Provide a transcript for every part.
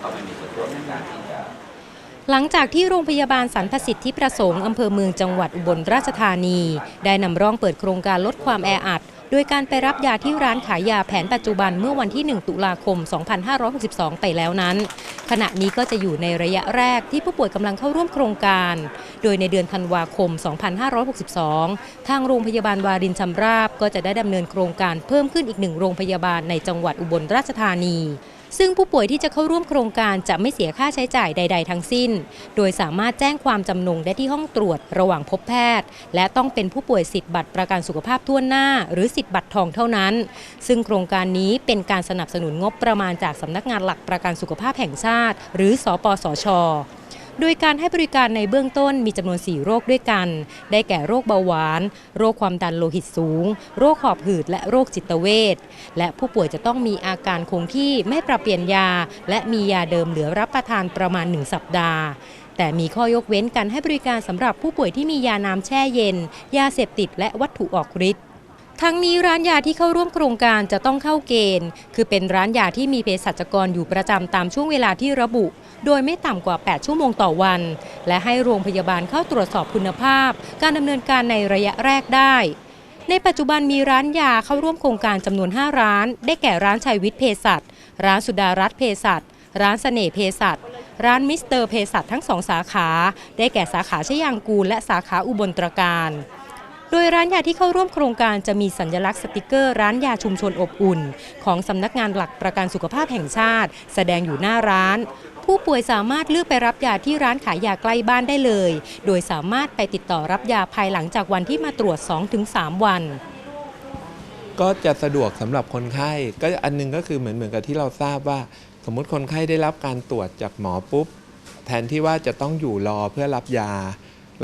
เขาไปมีส่วนร่วมในการที่จะหลังจากที่โรงพยาบาลสรรพสิทธิประสงค์อำเภอเมืองจังหวัดอุบลราชธานี ได้นำร่องเปิดโครงการลดความแออัด โดยการไปรับยาที่ร้านขายยาแผนปัจจุบันเมื่อวันที่ 1 ตุลาคม 2562 ไปแล้วนั้น ขณะนี้ก็จะอยู่ในระยะแรกที่ผู้ป่วยกำลังเข้าร่วมโครงการ โดยในเดือนธันวาคม 2562 ทางโรงพยาบาลวารินชำราบก็จะได้ดำเนินโครงการเพิ่มขึ้นอีกหนึ่งโรงพยาบาลในจังหวัดอุบลราชธานี ซึ่งผู้ป่วยที่จะเข้าร่วมโครงการจะไม่เสียค่าใช้จ่ายใด ๆ ทั้งสิ้น โดยสามารถแจ้งความจำนงได้ที่ห้องตรวจระหว่างพบแพทย์ และต้องเป็นผู้ป่วยสิทธิ์บัตรประกันสุขภาพทั่วหน้า หรือสิทธิ์บัตรทองเท่านั้น ซึ่งโครงการนี้เป็นการสนับสนุนงบประมาณจากสำนักงานหลักประกันสุขภาพแห่งชาติ หรือสปสช โดยการให้บริการในเบื้องต้นมีจำนวน 4 โรคด้วยกัน ได้แก่โรคเบาหวาน โรคความดันโลหิตสูง โรคหอบหืดและโรคจิตเวชและผู้ป่วยจะต้องมีอาการคงที่ไม่ปรับเปลี่ยนยา และมียาเดิมเหลือรับประทานประมาณ 1 สัปดาห์แต่มีข้อยกเว้นการให้บริการสำหรับผู้ป่วยที่มียาน้ำแช่เย็น ยาเสพติดและวัตถุออกฤทธิ์ ทั้งนี้ร้านยาที่เข้าร่วมโครงการจะต้องเข้าเกณฑ์ คือเป็นร้านยาที่มีเภสัชกรอยู่ประจำตามช่วงเวลาที่ระบุ โดยไม่ต่ำกว่า 8 ชั่วโมงต่อวัน และให้โรงพยาบาลเข้าตรวจสอบคุณภาพ การดำเนินการในระยะแรกได้ในปัจจุบันมีร้านยาเข้าร่วมโครงการจำนวน 5 ร้าน ได้แก่ร้านชัยวิทย์เภสัชร้านสุดารัตน์เภสัชร้านเสน่ห์เภสัชร้านมิสเตอร์เภสัชทั้งสองสาขา ได้แก่สาขาชยางกูลและสาขาอุบลตรการ โดยร้านยาที่เข้าร่วมโครงการจะมีสัญลักษณ์สติกเกอร์ร้านยาชุมชนอบอุ่น ของสำนักงานหลักประกันสุขภาพแห่งชาติ แสดงอยู่หน้าร้าน ผู้ป่วยสามารถเลือกไปรับยาที่ร้านขายยาใกล้บ้านได้เลย โดยสามารถไปติดต่อรับยาภายหลังจากวันที่มาตรวจ 2-3 วันก็จะสะดวกสำหรับคนไข้ ก็อันหนึงก็คือเหมือนเหมือนกับที่เราทราบว่า สมมุติคนไข้ได้รับการตรวจจากหมอปุ๊บ แทนที่ว่าจะต้องอยู่รอเพื่อรับยา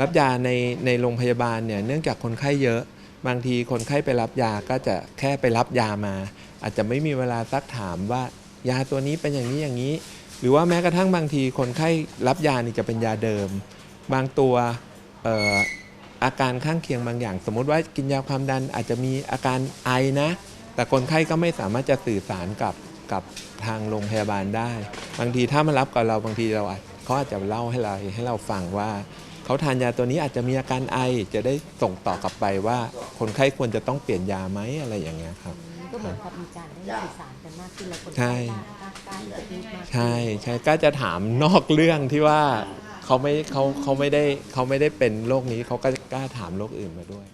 รับยาในในโรงพยาบาลเนี่ยเนื่องจากคนไข้เยอะ บางทีคนไข้ไปรับยาก็จะแค่ไปรับยามา อาจจะไม่มีเวลาซักถามว่ายาตัวนี้เป็นอย่างนี้อย่างนี้ หรือว่าแม้กระทั่งบางทีคนไข้รับยานี่จะเป็นยาเดิม บางตัวอาการข้างเคียงบางอย่าง สมมติว่ากินยาความดันอาจจะมีอาการไอนะ แต่คนไข้ก็ไม่สามารถจะสื่อสารกับกับทางโรงพยาบาลได้ บางทีถ้ามารับกับเราบางทีเราเขาอาจจะเล่าให้เราให้เราฟังว่า เขาทานยาตัวนี้อาจจะมีอาการไอจะได้ส่งต่อกลับไปว่า คนไข้ควรจะต้องเปลี่ยนยาไหมอะไรอย่างเงี้ยครับ ก็เหมือนกับมีการได้สื่อสารกันมากขึ้นแล้วคนใช่กล้าจะพูดมากใช่ใช่ก็จะถามนอกเรื่องที่ว่าเขาไม่เขาเขาไม่ได้เขาไม่ได้เป็นโรคนี้เขาก็กล้าถามโรคอื่นมาด้วย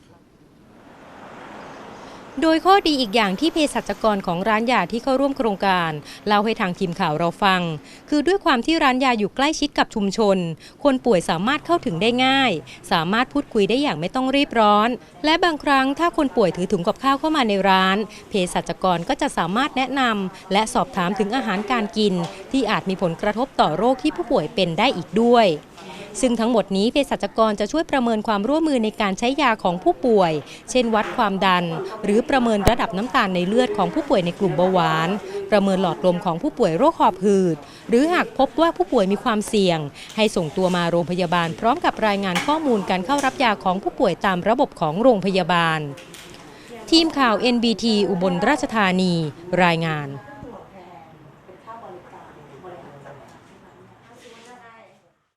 โดยข้อดีอีกอย่างที่เภสัชกรของร้านยาที่เข้าร่วมโครงการเล่าให้ทางทีมข่าวเราฟัง คือด้วยความที่ร้านยาอยู่ใกล้ชิดกับชุมชน คนป่วยสามารถเข้าถึงได้ง่าย สามารถพูดคุยได้อย่างไม่ต้องรีบร้อน และบางครั้งถ้าคนป่วยถือถุงกับข้าวเข้ามาในร้าน เภสัชกรก็จะสามารถแนะนำและสอบถามถึงอาหารการกิน ที่อาจมีผลกระทบต่อโรคที่ผู้ป่วยเป็นได้อีกด้วย ซึ่งทั้งหมดนี้เภสัชกรจะช่วยประเมินความร่วมมือในการใช้ยาของผู้ป่วย เช่นวัดความดัน หรือประเมินระดับน้ำตาลในเลือดของผู้ป่วยในกลุ่มเบาหวาน ประเมินหลอดลมของผู้ป่วยโรคหอบหืด หรือหากพบว่าผู้ป่วยมีความเสี่ยง ให้ส่งตัวมาโรงพยาบาล พร้อมกับรายงานข้อมูลการเข้ารับยาของผู้ป่วยตามระบบของโรงพยาบาล ทีมข่าว NBT อุบลราชธานี รายงาน